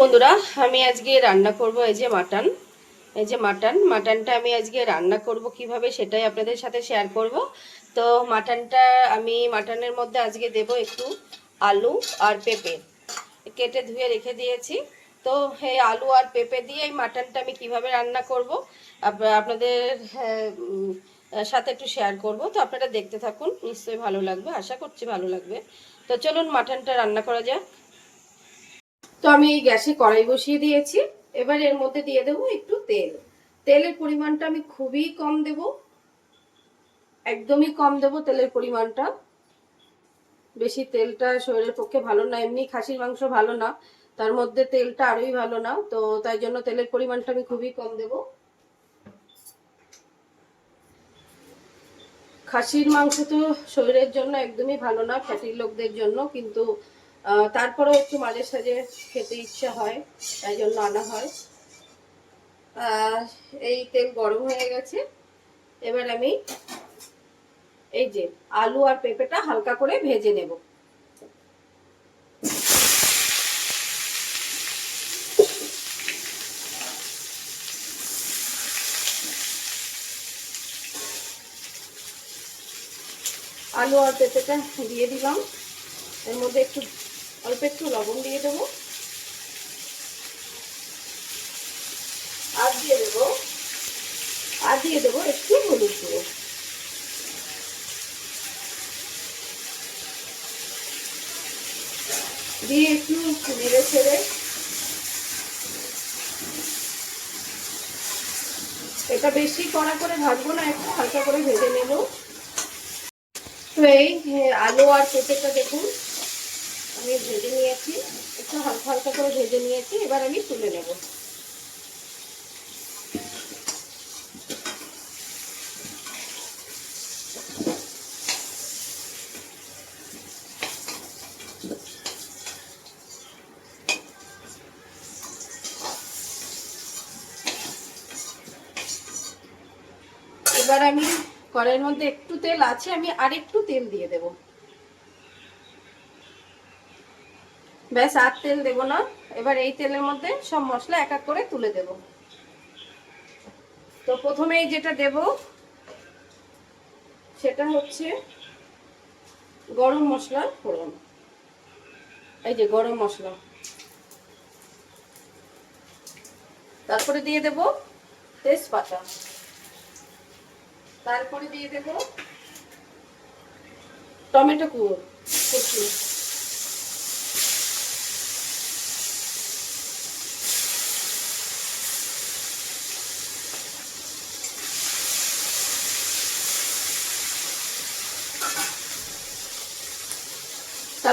বন্ধুরা আমি আজকে রান্না করব এই যে মাটন। এই যে মাটন মাটনটা আমি আজকে রান্না করব কীভাবে সেটাই আপনাদের সাথে শেয়ার করব। তো মাটনটা আমি মাটনের মধ্যে আজকে দেব একটু আলু আর পেঁপে। কেটে ধুয়ে রেখে দিয়েছি। তো এই আলু আর পেঁপে দিয়ে এই মাটনটা আমি কীভাবে রান্না করব আপনাদের হ্যাঁ, সাথে একটু শেয়ার করব। তো আপনারা দেখতে থাকুন নিশ্চয়ই ভালো লাগবে আশা করছি ভালো লাগবে। তো চলুন মাটনটা রান্না করা যাক। তো আমি এই গ্যাসে কড়াই বসিয়ে দিয়েছি। এবার এর মধ্যে দিয়ে দেবো একটু তেল। তেলের পরিমাণটা আমি খুবই কম দেব। একদমই কম দেব তেলের পরিমাণটা। বেশি তেলটা শরীরের পক্ষে ভালো না, এমনি খাসির মাংস ভালো না, তার মধ্যে তেলটা আরোই ভালো না, তো তাই জন্য তেলের পরিমাণটা আমি খুবই কম দেব। খাসির মাংস তো শরীরের জন্য একদমই ভালো না, ফ্যাটির লোকদের জন্য, কিন্তু তারপরেও একটু মাঝে সাঝে খেতে ইচ্ছা হয়, তাই জন্য আনা হয়। এই তেল গরম হয়ে গেছে। এবার আমি এই যে আলু আর পেঁপেটা হালকা করে ভেজে নেব। আলু আর পেঁপেটা দিয়ে দিলাম। এর মধ্যে একটু অল্প একটু লবণ দিয়ে দেবো। আর দিয়ে দেবো, আর দিয়ে দেবো একটু হলুদ গুঁড়ো। দিয়ে একটু নেড়ে ছেড়ে এটা বেশি কড়া করে ভাজবো না, একটু হালকা করে ভেজে নেব। তো এই আলু আর পেঁপেটা দেখুন। আমি ভেজে নিয়েছি, একটু হালকা হালকা করে ভেজে নিয়েছি, এবার আমি তুলে নেব। এবার আমি কড়াইয়ের মধ্যে একটু তেল আছে, আমি আরেকটু তেল দিয়ে দেব। ব্যাস, আর তেল দেব না। এবার এই তেলের মধ্যে সব মশলা এক এক করে তুলে দেব। তো প্রথমেই যেটা দেব, সেটা হচ্ছে গরম মশলা ফোড়ন। এই যে গরম মশলা। তারপরে দিয়ে দেব তেজপাতা। তারপরে দিয়ে দেব টমেটো কুড়ো কুচি।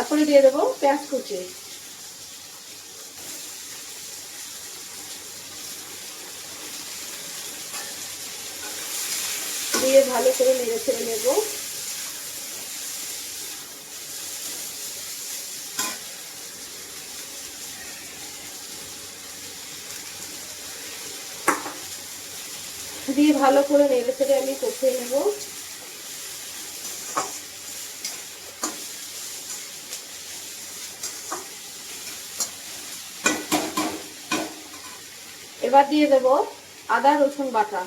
তারপরে দিয়ে দেবো পেঁয়াজ কুচি। দিয়ে ভালো করে নেড়ে ছেড়ে নেব। দিয়ে ভালো করে নেড়ে ছেড়ে আমি কষিয়ে নেব। এবার দিয়ে দেব আদা, রসুন বাটা।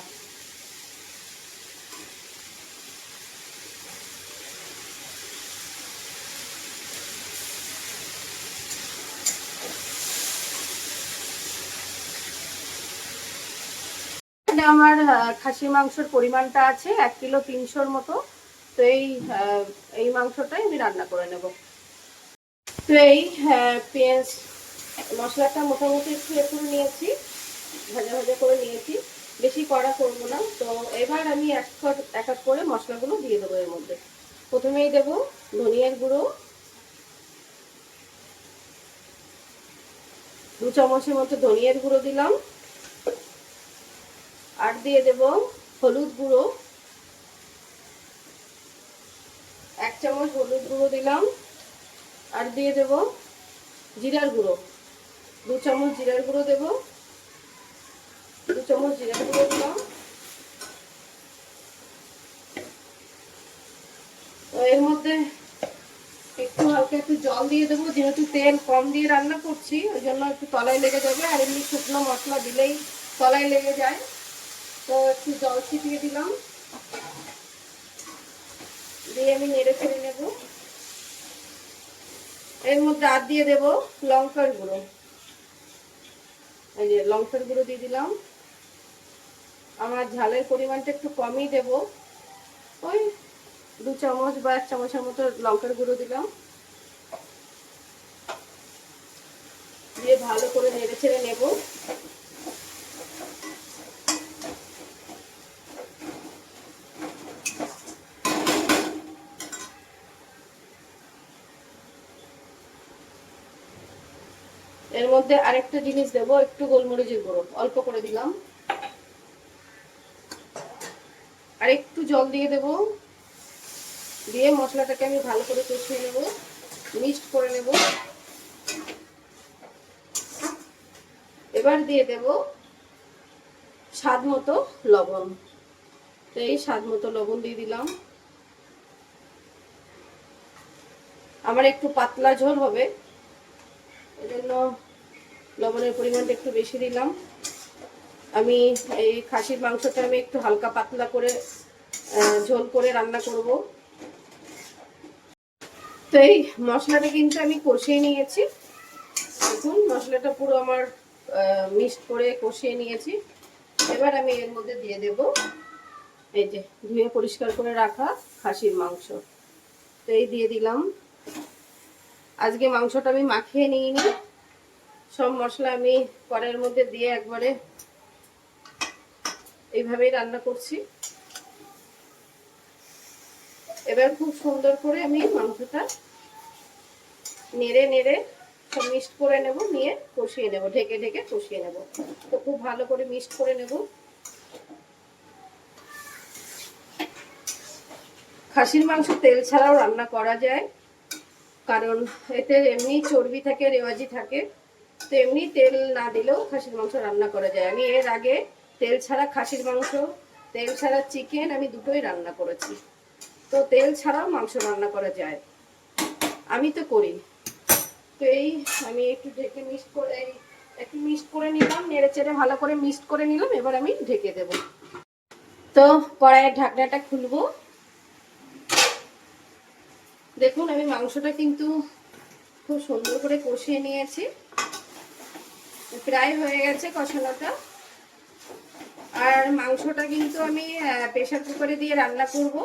আমার খাসি মাংসের পরিমাণটা আছে এক কিলো তিনশোর মতো। তো এই এই মাংসটাই আমি রান্না করে নেব। তো এই পেঁয়াজ, মশলাটা মোটামুটি একটু একটু নিয়েছি। ভাজা ভাজা করে নিয়েছি। বেশি কড়া করব না। তো এবার আমি এক এক- এক করে মশলাগুলো দিয়ে দেবো এর মধ্যে। প্রথমেই দেব ধনিয়ার গুঁড়ো। দু চামচের মতো ধনিয়ার গুঁড়ো দিলাম। আর দিয়ে দেব হলুদ গুঁড়ো। এক চামচ হলুদ গুঁড়ো দিলাম। আর দিয়ে দেব জিরার গুঁড়ো। দু চামচ জিরার গুঁড়ো দেব। দু চামচ জিরার গুঁড়ো দিলাম তো এর মধ্যে একটু হালকা একটু জল দিয়ে দেবো, যেহেতু তেল কম দিয়ে রান্না করছি, ওই জন্য একটু তলায় লেগে যাবে, আর এমনি শুকনো মশলা দিলেই তলায় লেগে যায়। তো একটু জল ছিটিয়ে দিলাম। দিয়ে আমি নেড়ে ছেড়ে নেব। এর মধ্যে আর দিয়ে দেব লঙ্কার গুঁড়ো। এই যে লঙ্কার গুঁড়ো দিয়ে দিলাম। আমার ঝালের পরিমাণটা একটু কমই দেব। ওই দু চামচ বা এক চামচের মতো লঙ্কার গুঁড়ো দিলাম। দিয়ে ভালো করে নেড়ে ছেড়ে নেব। এর মধ্যে আরেকটা জিনিস দেব, একটু গোলমরিচের গুঁড়ো, অল্প করে দিলাম। আর একটু জল দিয়ে দেব। দিয়ে মশলাটাকে আমি ভালো করে কষিয়ে নেব। মিক্সড করে নেব। এবার দিয়ে দেব স্বাদ মতো লবণ। তো এই স্বাদ মতো লবণ দিয়ে দিলাম। আমার একটু পাতলা ঝোল হবে। এজন্য লবণের পরিমাণটা একটু বেশি দিলাম। আমি এই খাসির মাংসটা আমি একটু হালকা পাতলা করে ঝোল করে রান্না করব। তো এই মশলাটা কিন্তু আমি কষিয়ে নিয়েছি। দেখুন, মশলাটা পুরো আমার মিক্সড করে কষিয়ে নিয়েছি। এবার আমি এর মধ্যে দিয়ে দেব এই যে ধুয়ে পরিষ্কার করে রাখা খাসির মাংস। তো এই দিয়ে দিলাম। আজকে মাংসটা আমি মাখিয়ে নিইনি। সব মশলা আমি কড়াইয়ের মধ্যে দিয়ে একবারে এইভাবেই রান্না করছি। এবার খুব সুন্দর করে আমি মাংসটা নেড়ে নেড়ে সব মিক্সড করে নেব, নিয়ে কষিয়ে নেব, ঢেকে ঢেকে কষিয়ে নেব। তো খুব ভালো করে মিক্সড করে নেব। খাসির মাংস তেল ছাড়াও রান্না করা যায়, কারণ এতে এমনি চর্বি থাকে, রেওয়াজি থাকে। তো এমনি তেল না দিলেও খাসির মাংস রান্না করা যায়। আমি এর আগে তেল ছাড়া খাসির মাংস, তেল ছাড়া চিকেন আমি দুটোই রান্না করেছি। তো তেল ছাড়াও মাংস রান্না করা যায়। আমি তো করি। তো এই আমি একটু ঢেকে মিক্সড করে একটু মিক্সড করে নিলাম, নেড়ে চেড়ে ভালো করে মিক্সড করে নিলাম, এবার আমি ঢেকে দেব। তো কড়াইয়ের ঢাকনাটা খুলবো। দেখুন, আমি মাংসটা কিন্তু খুব সুন্দর করে কষিয়ে নিয়েছি। প্রায় হয়ে গেছে কষানোটা। আর মাংসটা কিন্তু আমি প্রেশার কুকারে দিয়ে রান্না করব।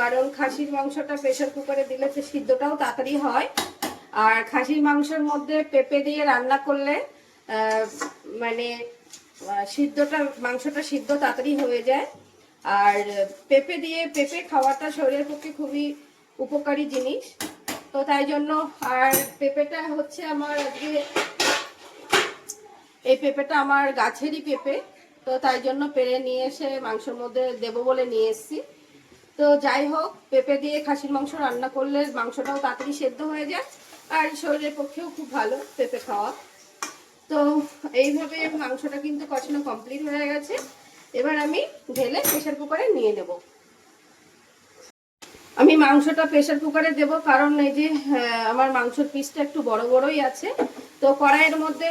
কারণ খাসির মাংসটা প্রেশার কুকারে দিলে তো সিদ্ধটাও তাড়াতাড়ি হয়। আর খাসির মাংসের মধ্যে পেঁপে দিয়ে রান্না করলে মানে সিদ্ধটা, মাংসটা সিদ্ধ তাড়াতাড়ি হয়ে যায়। আর পেঁপে দিয়ে, পেঁপে খাওয়াটা শরীরের পক্ষে খুবই উপকারী জিনিস। তো তাই জন্য আর পেঁপেটা হচ্ছে আমার আজকে, এই পেঁপেটা আমার গাছেরই পেঁপে। তো তাই জন্য পেরে নিয়ে এসে মাংসের মধ্যে দেব বলে নিয়ে এসেছি। তো যাই হোক, পেঁপে দিয়ে খাসির মাংস রান্না করলে মাংসটাও তাড়াতাড়ি সেদ্ধ হয়ে যায় আর শরীরের পক্ষেও খুব ভালো পেঁপে খাওয়া। তো এইভাবে মাংসটা কিন্তু কষানো কমপ্লিট হয়ে গেছে। এবার আমি ঢেলে প্রেশার কুকারে নিয়ে নেব। আমি মাংসটা প্রেশার কুকারে দেব, কারণ এই যে আমার মাংসর পিসটা একটু বড় বড়ই আছে। তো কড়াইয়ের মধ্যে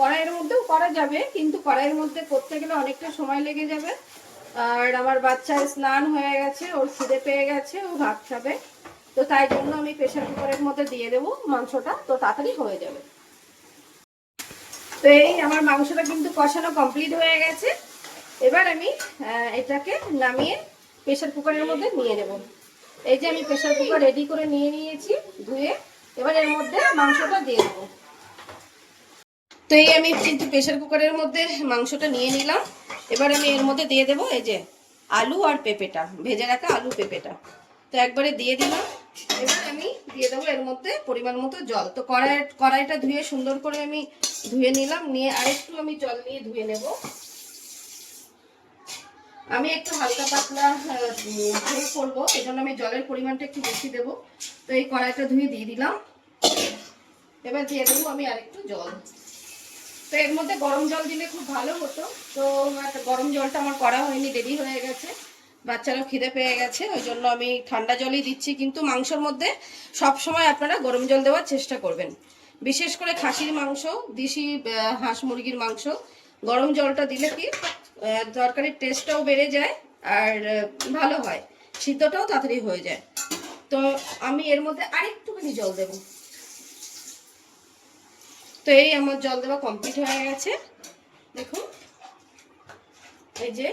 কড়াইয়ের মধ্যেও করা যাবে, কিন্তু কড়াইয়ের মধ্যে করতে গেলে অনেকটা সময় লেগে যাবে। আর আমার বাচ্চা স্নান হয়ে গেছে, ওর খিদে পেয়ে গেছে, ও ভাত খাবে। তো তাই জন্য আমি প্রেশার কুকারের মধ্যে দিয়ে দেবো মাংসটা, তো তাড়াতাড়ি হয়ে যাবে। তো এই আমার মাংসটা কিন্তু কষানো কমপ্লিট হয়ে গেছে। এবার আমি এটাকে নামিয়ে প্রেশার কুকারের মধ্যে নিয়ে নেব। এই যে আমি প্রেশার কুকার রেডি করে নিয়ে নিয়েছি, ধুয়ে এবার এর মধ্যে মাংসটা দিয়ে দেবো। তো এই আমি কিন্তু প্রেশার কুকারের মধ্যে মাংসটা নিয়ে নিলাম। এবার আমি এর মধ্যে দিয়ে দেবো এই যে আলু আর পেঁপেটা, ভেজে রাখা আলু পেঁপেটা। তো একবারে দিয়ে দিলাম। এবার আমি দিয়ে দেবো এর মধ্যে পরিমাণ মতো জল। তো কড়াই, কড়াইটা ধুয়ে সুন্দর করে আমি ধুয়ে নিলাম। নিয়ে আরেকটু আমি জল নিয়ে ধুয়ে নেব। আমি একটু হালকা পাতলা ঝোল করব। এই জন্য আমি জলের পরিমাণটা একটু বেশি দেবো। তো এই কড়াইটা ধুয়ে দিয়ে দিলাম। এবার দিয়ে দেবো আমি আরেকটু জল। তো এর মধ্যে গরম জল দিলে খুব ভালো হতো। তো গরম জলটা আমার করা হয়নি, দেরি হয়ে গেছে। বাচ্চারাও খিদে পেয়ে গেছে, ওই জন্য আমি ঠান্ডা জলই দিচ্ছি। কিন্তু মাংসর মধ্যে সব সময় আপনারা গরম জল দেওয়ার চেষ্টা করবেন। বিশেষ করে খাসির মাংস, দেশি হাঁস মুরগির মাংস, গরম জলটা দিলে কি তরকারির টেস্টটাও বেড়ে যায় আর ভালো হয়। সিদ্ধটাও তাড়াতাড়ি হয়ে যায়। তো আমি এর মধ্যে আরেকটুখানি জল দেব। তো এই আমার জল দেওয়া কমপ্লিট হয়ে গেছে। দেখুন, এই যে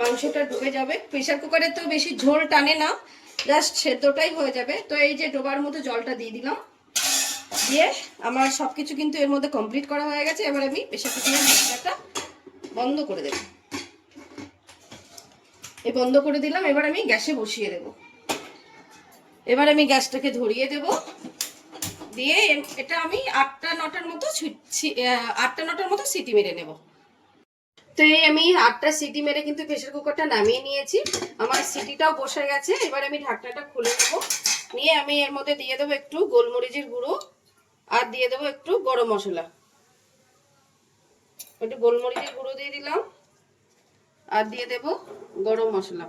মাংসটা ডুবে যাবে। প্রেশার কুকারে তো বেশি ঝোল টানে না জাস্ট সেদ্ধটাই হয়ে যাবে। তো এই যে ডোবার মতো জলটা দিয়ে দিলাম। দিয়ে আমার সব কিছু কিন্তু এর মধ্যে কমপ্লিট করা হয়ে গেছে। এবার আমি প্রেশার কুকারের বন্ধ করে দেব। এই বন্ধ করে দিলাম, এবার আমি গ্যাসে বসিয়ে দেব। এবার আমি গ্যাসটাকে ধরিয়ে দেব। দিয়ে এটা আমি আটটা নটার মতো আটটা নটার মতো সিটি মেরে নেব। তো এই আমি আটটা সিটি মেরে কিন্তু প্রেশার কুকারটা নামিয়ে নিয়েছি। আমার সিটিটাও বসে গেছে, এবার আমি ঢাকনাটা খুলে নেব। নিয়ে আমি এর মধ্যে দিয়ে দেবো একটু গোলমরিচের গুঁড়ো আর দিয়ে দেবো একটু গরম মশলা। একটু গোলমরিচের গুঁড়ো দিয়ে দিলাম। আর দিয়ে দেব গরম মশলা।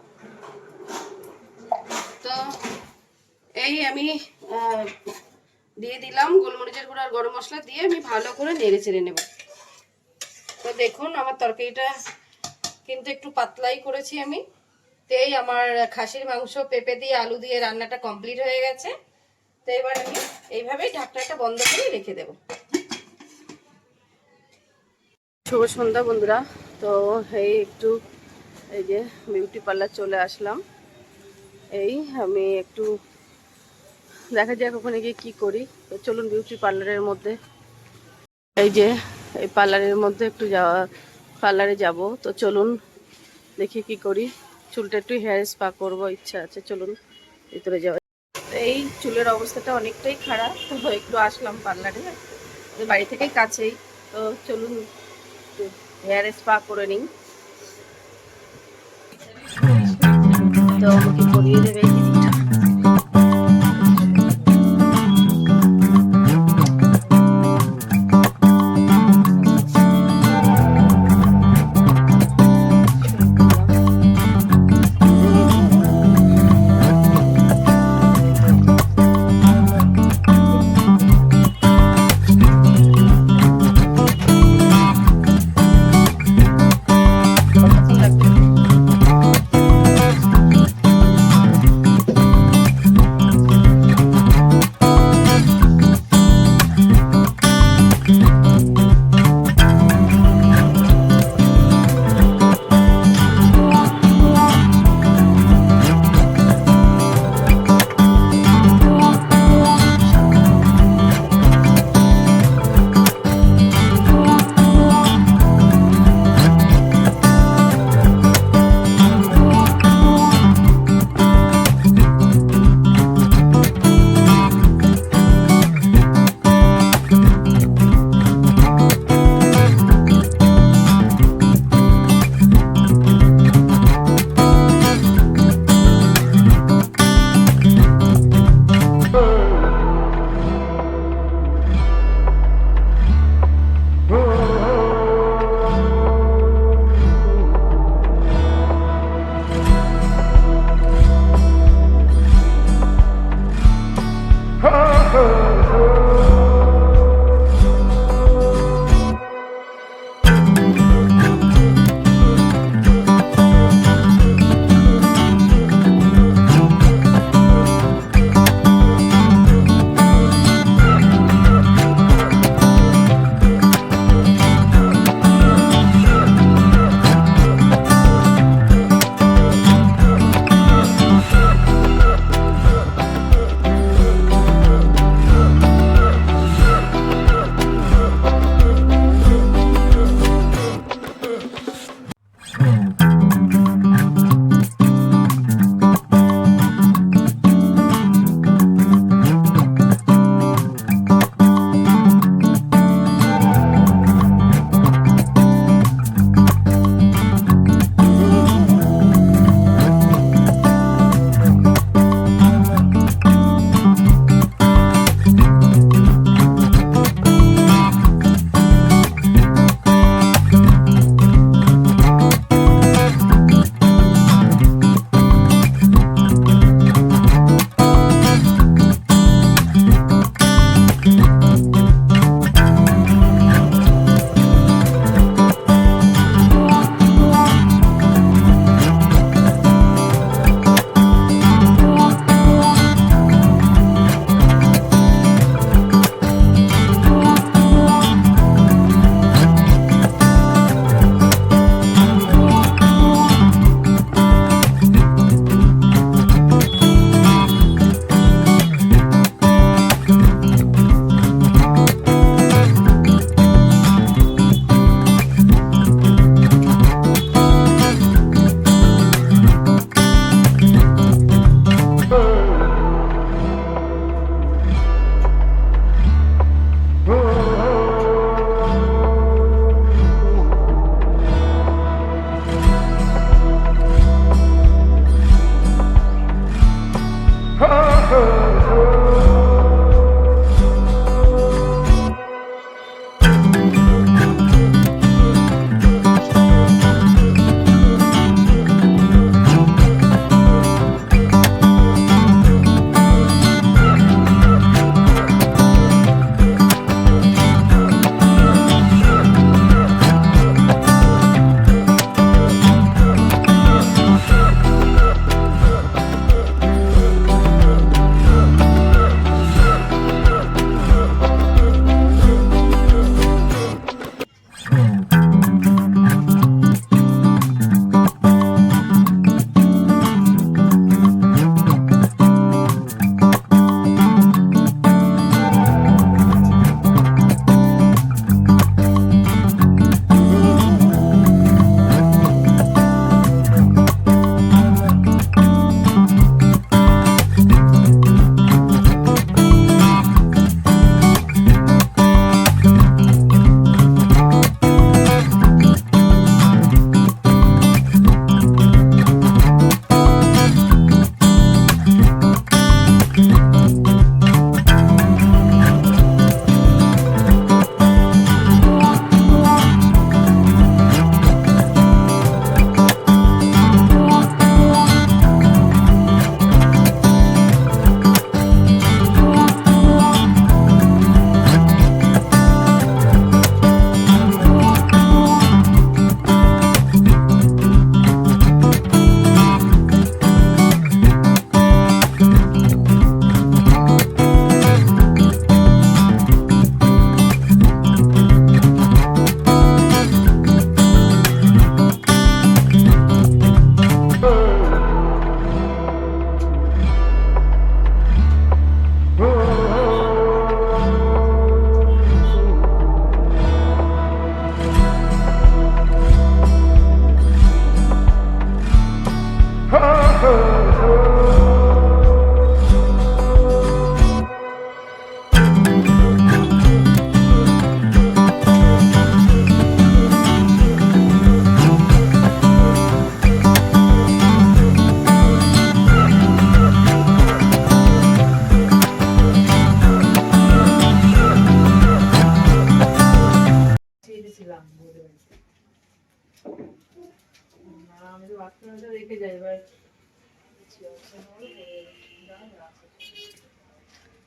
তো এই আমি দিয়ে দিলাম গোলমরিচের গুঁড়ো আর গরম মশলা দিয়ে আমি ভালো করে নেড়ে চেড়ে নেব। তো দেখুন আমার তরকারিটা কিন্তু একটু পাতলাই করেছি আমি। তো এই আমার খাসির মাংস, পেঁপে দিয়ে আলু দিয়ে রান্নাটা কমপ্লিট হয়ে গেছে। তো এবার আমি এইভাবেই ঢাকনাটা বন্ধ করে রেখে দেব। শুভ সন্ধ্যা বন্ধুরা। তো এই একটু এই যে বিউটি পার্লার চলে আসলাম। এই আমি একটু দেখা যাক ওখানে গিয়ে কী করি। চলুন বিউটি পার্লারের মধ্যে। এই যে এই পার্লারের মধ্যে একটু যাওয়া, পার্লারে যাব। তো চলুন দেখি কি করি। চুলটা একটু হেয়ার স্পা করব, ইচ্ছা আছে। চলুন ভিতরে যাওয়া এই চুলের অবস্থাটা অনেকটাই খারাপ। তো একটু আসলাম পার্লারে। বাড়ি থেকেই কাছেই। তো চলুন হেয়ার স্পা করে নিই। তো আমাকে করিয়ে দেবে এই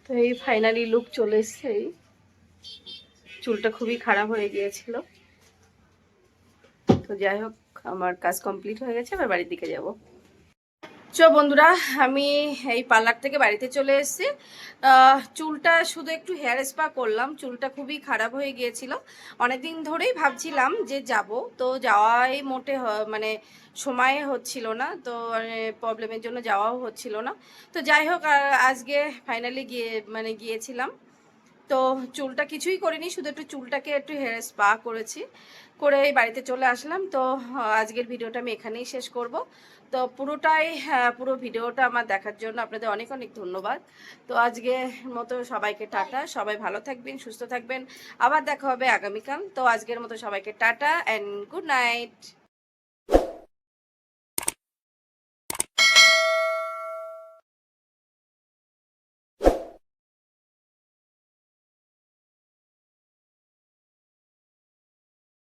তো এই ফাইনালি লুক চলে এসছে এই। চুলটা খুবই খারাপ হয়ে গিয়েছিল। তো যাই হোক, আমার কাজ কমপ্লিট হয়ে গেছে আমার বাড়ির দিকে যাব। চ বন্ধুরা, আমি এই পার্লার থেকে বাড়িতে চলে এসেছি। চুলটা শুধু একটু হেয়ার স্পা করলাম, চুলটা খুবই খারাপ হয়ে গিয়েছিল। অনেকদিন ধরেই ভাবছিলাম যে যাব, তো যাওয়াই মোটে মানে সময় হচ্ছিল না, তো প্রবলেমের জন্য যাওয়াও হচ্ছিল না। তো যাই হোক আজকে ফাইনালি গিয়ে মানে গিয়েছিলাম। তো চুলটা কিছুই করিনি, শুধু একটু চুলটাকে একটু হেয়ার স্পা করেছি। করে এই বাড়িতে চলে আসলাম। তো আজকের ভিডিওটা আমি এখানেই শেষ করব। তো পুরোটাই হ্যাঁ, পুরো ভিডিওটা আমার দেখার জন্য আপনাদের অনেক অনেক ধন্যবাদ। তো আজকে মতো সবাইকে টাটা সবাই ভালো থাকবেন সুস্থ থাকবেন। আবার দেখা হবে আগামীকাল। তো আজকের মতো সবাইকে টাটা অ্যান্ড গুড নাইট